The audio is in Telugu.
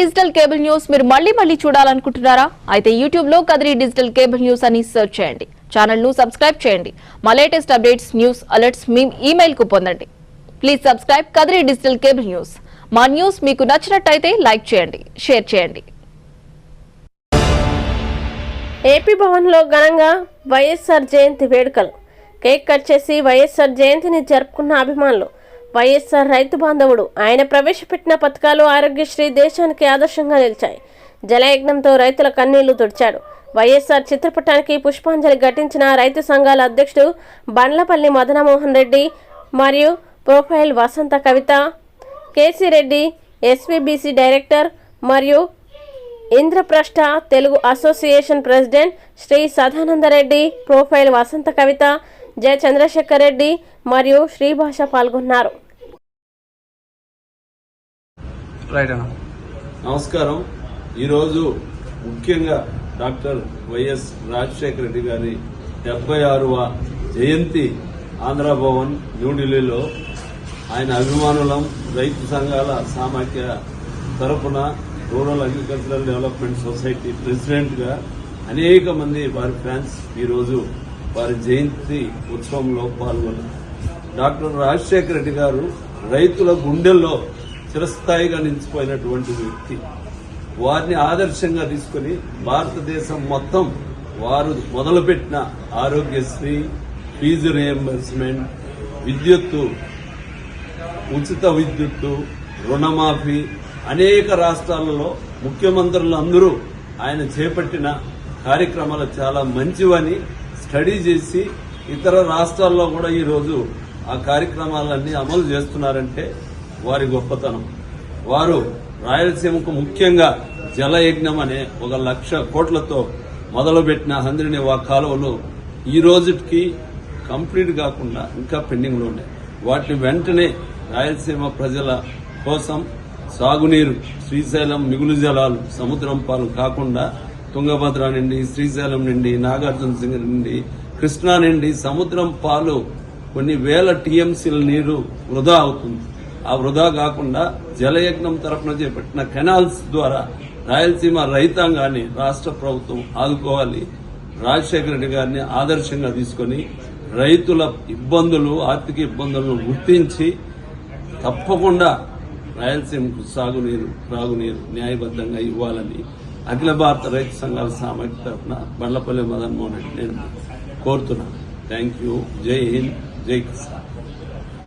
డిజిటల్ కేబుల్ న్యూస్ మీరు మళ్ళీ మళ్ళీ చూడాలనుకుంటున్నారా? అయితే యూట్యూబ్లో కదిరి డిజిటల్ కేబుల్ న్యూస్ అని సెర్చ్ చేయండి. ఛానల్ను సబ్స్క్రైబ్ చేయండి. మా లేటెస్ట్ అప్డేట్స్ న్యూస్ అలర్ట్స్ మీ ఈమెయిల్కు పొందండి. Please subscribe Kadiri digital cable news. మా న్యూస్ మీకు నచ్చినట్టయితే లైక్ చేయండి షేర్ చేయండి. ఏపీ భవన్లో ఘనంగా వైఎస్ఆర్ జయంతి వేడుకలు. కేక్ కట్ చేసి వైఎస్ఆర్ జయంతిని జరుపుకున్న అభిమానులు వైఎస్ఆర్ రైతు బాంధవుడు. ఆయన ప్రవేశపెట్టిన పథకాలు ఆరోగ్యశ్రీ దేశానికి ఆదర్శంగా నిలిచాయి. జలయజ్ఞంతో రైతుల కన్నీళ్ళు తుడిచాడు. వైఎస్ఆర్ చిత్రపటానికి పుష్పాంజలి ఘటించిన రైతు సంఘాల అధ్యక్షుడు బండ్లపల్లి మదనమోహన్ రెడ్డి మరియు profile Vasantha Kavitha K C Reddy SVBC director మరియు Indraprastha Telugu association president Shri Sadananda Reddy profile Vasantha Kavitha Jaya Chandrasekhar Reddy మరియు శ్రీభాష పాల్గొన్నారు. రైట్ అన్న నమస్కారం. ఈరోజు ముఖ్యంగా డాక్టర్ వైఎస్ రాజశేఖర రెడ్డి గారి డెబ్బై ఆరువ జయంతి ఆంధ్రభవన్ న్యూఢిల్లీలో ఆయన అభిమానులం రైతు సంఘాల సామాఖ్య తరపున రూరల్ అగ్రికల్చరల్ డెవలప్మెంట్ సొసైటీ ప్రెసిడెంట్గా అనేక మంది వారి ఫ్యాన్స్ ఈరోజు వారి జయంతి ఉత్సవంలో పాల్గొన్నారు. డాక్టర్ రాజశేఖర రెడ్డి గారు రైతుల గుండెల్లో చిరస్థాయిగా నిలిచిపోయినటువంటి వ్యక్తి. వారిని ఆదర్శంగా తీసుకుని భారతదేశం మొత్తం వారు మొదలుపెట్టిన ఆరోగ్యశ్రీ ఫీజు రియంబర్స్మెంట్ విద్యుత్తు ఉచిత విద్యుత్తు రుణమాఫీ అనేక రాష్ట్రాలలో ముఖ్యమంత్రులు అందరూ ఆయన చేపట్టిన కార్యక్రమాలు చాలా మంచివని స్టడీ చేసి ఇతర రాష్ట్రాల్లో కూడా ఈరోజు ఆ కార్యక్రమాలన్నీ అమలు చేస్తున్నారంటే వారి గొప్పతనం. వారు రాయలసీమకు ముఖ్యంగా జలయజ్ఞం అనే ఒక లక్ష కోట్లతో మొదలుపెట్టిన హంద్రిని వా కాలువలు ఈ రోజుకి కంప్లీట్ కాకుండా ఇంకా పెండింగ్లో ఉన్నాయి. వాటిని వెంటనే రాయలసీమ ప్రజల కోసం సాగునీరు శ్రీశైలం మిగులు జలాలు సముద్రం పాలు కాకుండా తుంగభద్ర నుండి శ్రీశైలం నుండి నాగార్జున సింగ్ నుండి కృష్ణా నుండి సముద్రం పాలు కొన్ని వేల టీఎంసీల నీరు వృధా అవుతుంది. ఆ వృధా కాకుండా జలయజ్ఞం తరఫున చేపట్టిన కెనాల్స్ ద్వారా రాయలసీమ రైతాంగాన్ని రాష్ట్ర ప్రభుత్వం ఆదుకోవాలి. రాజశేఖర రెడ్డి గారిని ఆదర్శంగా తీసుకొని రైతుల ఇబ్బందులు ఆర్థిక ఇబ్బందులను గుర్తించి తప్పకుండా రాయలసీమకు సాగునీరు త్రాగునీరు న్యాయబద్ధంగా ఇవ్వాలని అఖిల భారత రైతు సంఘాల సామాజిక తరఫున బండ్లపల్లి మదన్మోహన్ రెడ్డి నేను కోరుతున్నాను. థ్యాంక్ యూ జై హింద్ జై కిసాన్